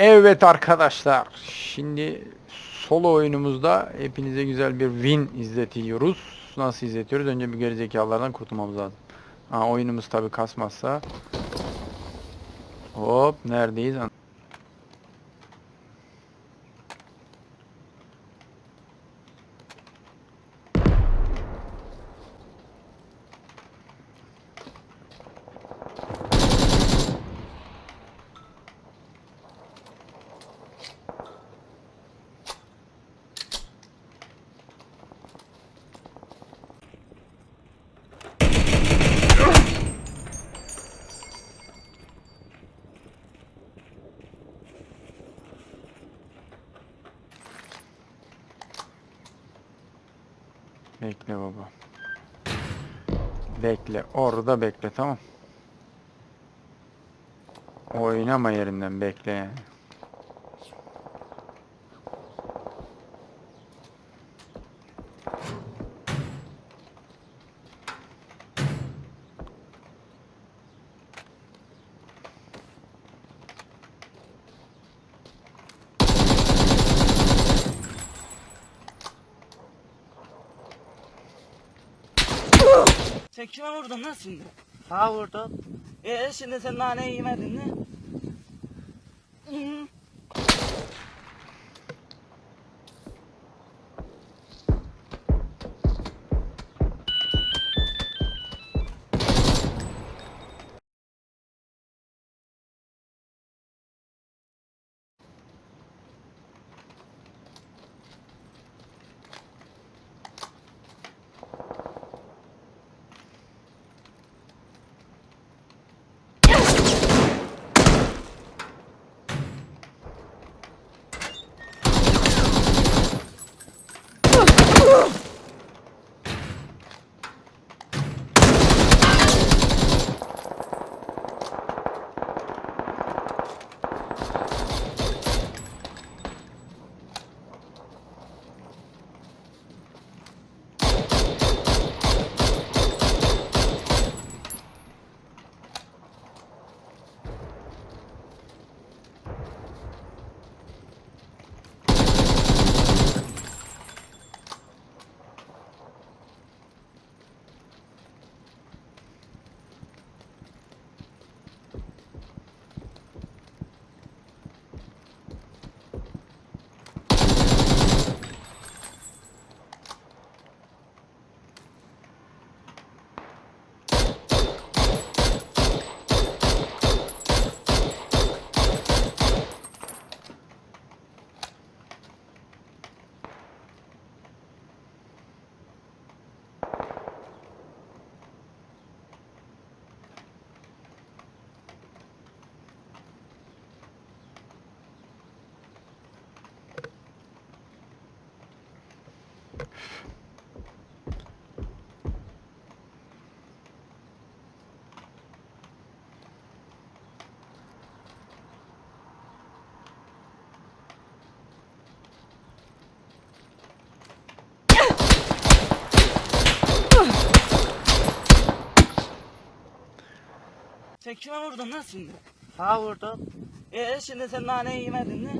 Evet arkadaşlar. Şimdi solo oyunumuzda hepinize güzel bir win izletiyoruz. Nasıl izletiyoruz? Önce bir gerizekalılardan kurtulmamız lazım. Ha, oyunumuz tabi kasmazsa. Hop neredeyiz? Bekle baba. Bekle. Orada bekle tamam. Oynama yerinden bekle yani. Sen kime vurdun lan şimdi? Ha vurdum. Ee şimdi sen nane yemedin mi? Sen kime vurdun lan şimdi? Ha vurdum. Ee şimdi sen nane yemedin mi?